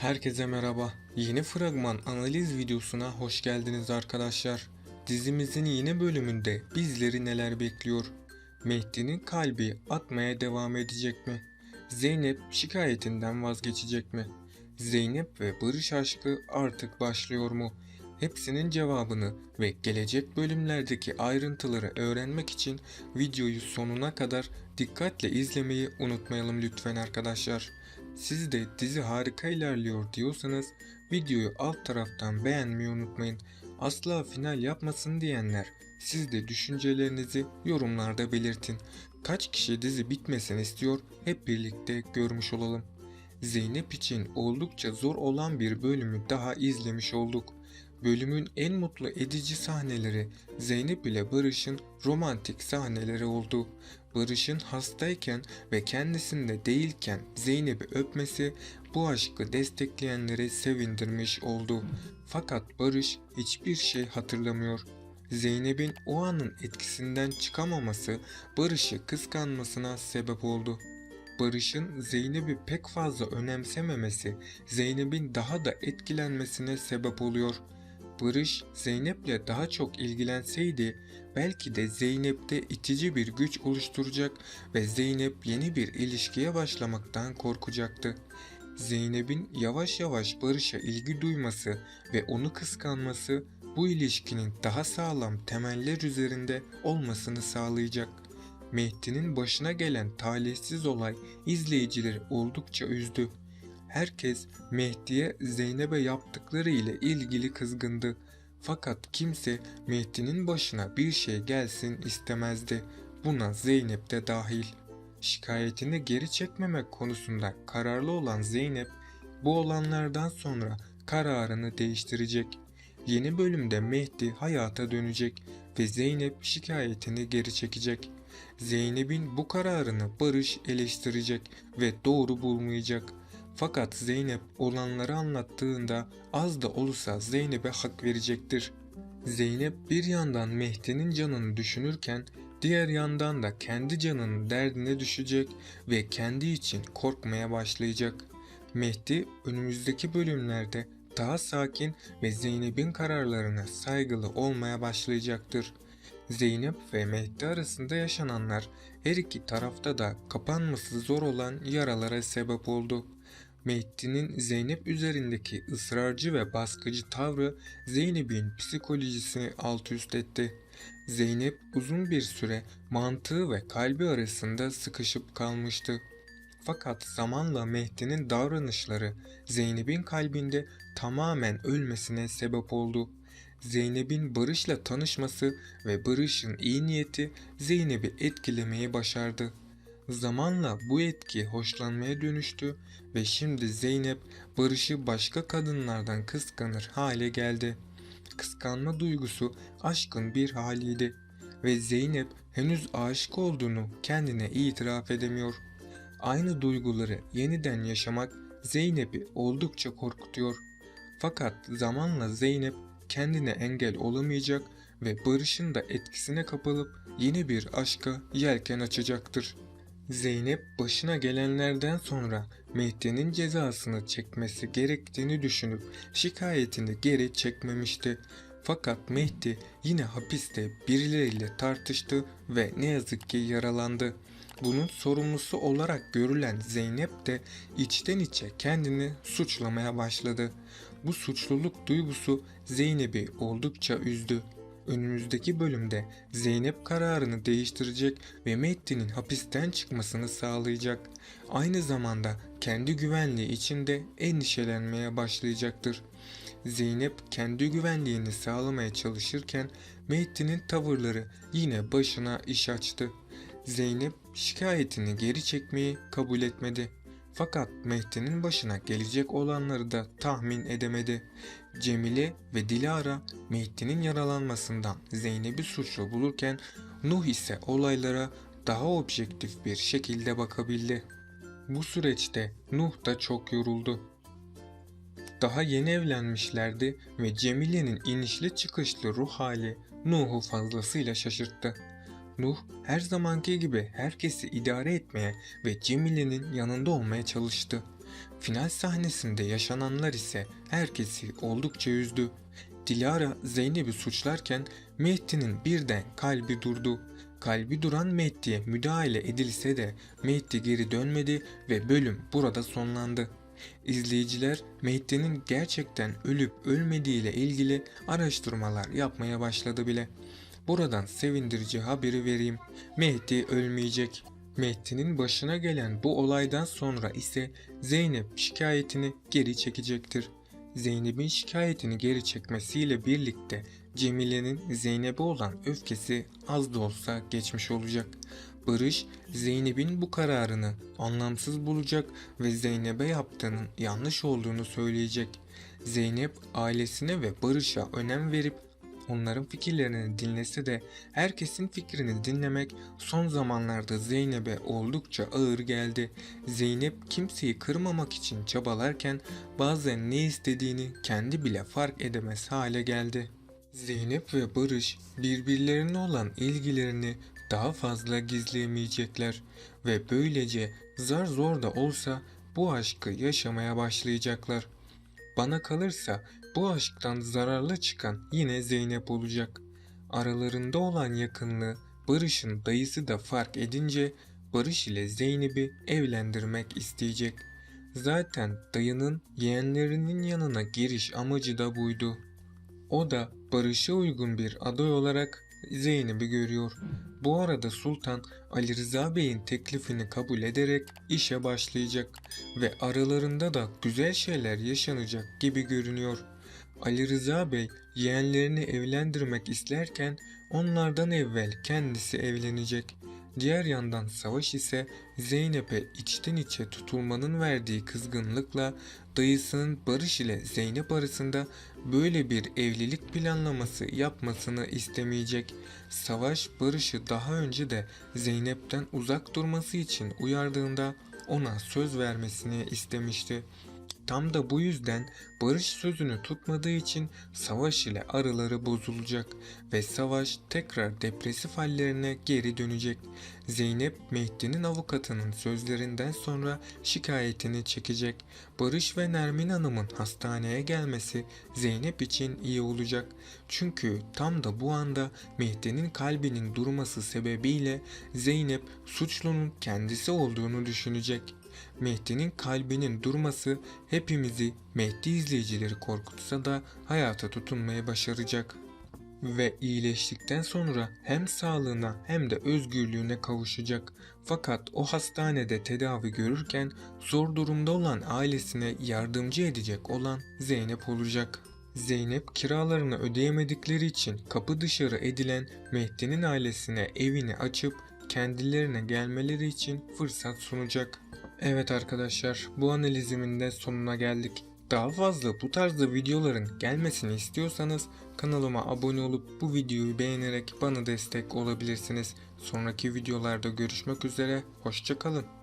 Herkese merhaba. Yeni fragman analiz videosuna hoş geldiniz arkadaşlar. Dizimizin yeni bölümünde bizleri neler bekliyor? Mehdi'nin kalbi atmaya devam edecek mi? Zeynep şikayetinden vazgeçecek mi? Zeynep ve Barış aşkı artık başlıyor mu? Hepsinin cevabını ve gelecek bölümlerdeki ayrıntıları öğrenmek için videoyu sonuna kadar dikkatle izlemeyi unutmayalım lütfen arkadaşlar. Siz de dizi harika ilerliyor diyorsanız videoyu alt taraftan beğenmeyi unutmayın. Asla final yapmasın diyenler siz de düşüncelerinizi yorumlarda belirtin. Kaç kişi dizi bitmesini istiyor hep birlikte görmüş olalım. Zeynep için oldukça zor olan bir bölümü daha izlemiş olduk. Bölümün en mutlu edici sahneleri Zeynep ile Barış'ın romantik sahneleri oldu. Barış'ın hastayken ve kendisinde değilken Zeynep'i öpmesi bu aşkı destekleyenleri sevindirmiş oldu. Fakat Barış hiçbir şey hatırlamıyor. Zeynep'in o anın etkisinden çıkamaması Barış'ı kıskanmasına sebep oldu. Barış'ın Zeynep'i pek fazla önemsememesi Zeynep'in daha da etkilenmesine sebep oluyor. Barış Zeynep'le daha çok ilgilenseydi belki de Zeynep'te itici bir güç oluşturacak ve Zeynep yeni bir ilişkiye başlamaktan korkacaktı. Zeynep'in yavaş yavaş Barış'a ilgi duyması ve onu kıskanması bu ilişkinin daha sağlam temeller üzerinde olmasını sağlayacak. Mehdi'nin başına gelen talihsiz olay izleyicileri oldukça üzdü. Herkes Mehdi'ye Zeynep'e yaptıkları ile ilgili kızgındı. Fakat kimse Mehdi'nin başına bir şey gelsin istemezdi. Buna Zeynep de dahil. Şikayetini geri çekmemek konusunda kararlı olan Zeynep bu olanlardan sonra kararını değiştirecek. Yeni bölümde Mehdi hayata dönecek ve Zeynep şikayetini geri çekecek. Zeynep'in bu kararını Barış eleştirecek ve doğru bulmayacak. Fakat Zeynep olanları anlattığında az da olsa Zeynep'e hak verecektir. Zeynep bir yandan Mehdi'nin canını düşünürken diğer yandan da kendi canının derdine düşecek ve kendi için korkmaya başlayacak. Mehdi önümüzdeki bölümlerde daha sakin ve Zeynep'in kararlarına saygılı olmaya başlayacaktır. Zeynep ve Mehdi arasında yaşananlar her iki tarafta da kapanması zor olan yaralara sebep oldu. Mehdi'nin Zeynep üzerindeki ısrarcı ve baskıcı tavrı Zeynep'in psikolojisini alt üst etti. Zeynep uzun bir süre mantığı ve kalbi arasında sıkışıp kalmıştı. Fakat zamanla Mehdi'nin davranışları Zeynep'in kalbinde tamamen ölmesine sebep oldu. Zeynep'in Barış'la tanışması ve Barış'ın iyi niyeti Zeynep'i etkilemeyi başardı. Zamanla bu etki hoşlanmaya dönüştü ve şimdi Zeynep Barış'ı başka kadınlardan kıskanır hale geldi. Kıskanma duygusu aşkın bir haliydi ve Zeynep henüz aşık olduğunu kendine itiraf edemiyor. Aynı duyguları yeniden yaşamak Zeynep'i oldukça korkutuyor. Fakat zamanla Zeynep kendine engel olamayacak ve Barış'ın da etkisine kapılıp yeni bir aşka yelken açacaktır. Zeynep başına gelenlerden sonra Mehdi'nin cezasını çekmesi gerektiğini düşünüp şikayetini geri çekmemişti. Fakat Mehdi yine hapiste birileriyle tartıştı ve ne yazık ki yaralandı. Bunun sorumlusu olarak görülen Zeynep de içten içe kendini suçlamaya başladı. Bu suçluluk duygusu Zeynep'i oldukça üzdü. Önümüzdeki bölümde Zeynep kararını değiştirecek ve Mehdi'nin hapisten çıkmasını sağlayacak. Aynı zamanda kendi güvenliği için de endişelenmeye başlayacaktır. Zeynep kendi güvenliğini sağlamaya çalışırken Mehdi'nin tavırları yine başına iş açtı. Zeynep şikayetini geri çekmeyi kabul etmedi. Fakat Mehdi'nin başına gelecek olanları da tahmin edemedi. Cemile ve Dilara Mehdi'nin yaralanmasından Zeynep'i suçlu bulurken Nuh ise olaylara daha objektif bir şekilde bakabildi. Bu süreçte Nuh da çok yoruldu. Daha yeni evlenmişlerdi ve Cemile'nin inişli çıkışlı ruh hali Nuh'u fazlasıyla şaşırttı. Nuh her zamanki gibi herkesi idare etmeye ve Cemile'nin yanında olmaya çalıştı. Final sahnesinde yaşananlar ise herkesi oldukça üzdü. Dilara Zeynep'i suçlarken Mehdi'nin birden kalbi durdu. Kalbi duran Mehdi'ye müdahale edilse de Mehdi geri dönmedi ve bölüm burada sonlandı. İzleyiciler Mehdi'nin gerçekten ölüp ölmediği ile ilgili araştırmalar yapmaya başladı bile. Buradan sevindirici haberi vereyim. Mehdi ölmeyecek. Mehdi'nin başına gelen bu olaydan sonra ise Zeynep şikayetini geri çekecektir. Zeynep'in şikayetini geri çekmesiyle birlikte Cemile'nin Zeynep'e olan öfkesi az da olsa geçmiş olacak. Barış, Zeynep'in bu kararını anlamsız bulacak ve Zeynep'e yaptığının yanlış olduğunu söyleyecek. Zeynep ailesine ve Barış'a önem verip onların fikirlerini dinlese de herkesin fikrini dinlemek son zamanlarda Zeynep'e oldukça ağır geldi. Zeynep kimseyi kırmamak için çabalarken bazen ne istediğini kendi bile fark edemez hale geldi. Zeynep ve Barış birbirlerine olan ilgilerini daha fazla gizleyemeyecekler ve böylece zar zor da olsa bu aşkı yaşamaya başlayacaklar. Bana kalırsa bu aşktan zararlı çıkan yine Zeynep olacak. Aralarında olan yakınlığı Barış'ın dayısı da fark edince Barış ile Zeynep'i evlendirmek isteyecek. Zaten dayının yeğenlerinin yanına giriş amacı da buydu. O da Barış'a uygun bir aday olarak Zeynep'i görüyor. Bu arada Sultan Ali Rıza Bey'in teklifini kabul ederek işe başlayacak ve aralarında da güzel şeyler yaşanacak gibi görünüyor. Ali Rıza Bey yeğenlerini evlendirmek isterken onlardan evvel kendisi evlenecek. Diğer yandan Savaş ise Zeynep'e içten içe tutulmanın verdiği kızgınlıkla dayısının Barış ile Zeynep arasında böyle bir evlilik planlaması yapmasını istemeyecek. Savaş Barış'ı daha önce de Zeynep'ten uzak durması için uyardığında ona söz vermesini istemişti. Tam da bu yüzden Barış sözünü tutmadığı için Savaş ile araları bozulacak ve Savaş tekrar depresif hallerine geri dönecek. Zeynep Mehdi'nin avukatının sözlerinden sonra şikayetini çekecek. Barış ve Nermin Hanım'ın hastaneye gelmesi Zeynep için iyi olacak. Çünkü tam da bu anda Mehdi'nin kalbinin durması sebebiyle Zeynep suçlunun kendisi olduğunu düşünecek. Mehdi'nin kalbinin durması hepimizi Mehdi izleyicileri korkutsa da hayata tutunmayı başaracak. Ve iyileştikten sonra hem sağlığına hem de özgürlüğüne kavuşacak. Fakat o hastanede tedavi görürken zor durumda olan ailesine yardımcı edecek olan Zeynep olacak. Zeynep kiralarını ödeyemedikleri için kapı dışarı edilen Mehdi'nin ailesine evini açıp kendilerine gelmeleri için fırsat sunacak. Evet arkadaşlar bu analizimin de sonuna geldik. Daha fazla bu tarzda videoların gelmesini istiyorsanız kanalıma abone olup bu videoyu beğenerek bana destek olabilirsiniz. Sonraki videolarda görüşmek üzere, hoşçakalın.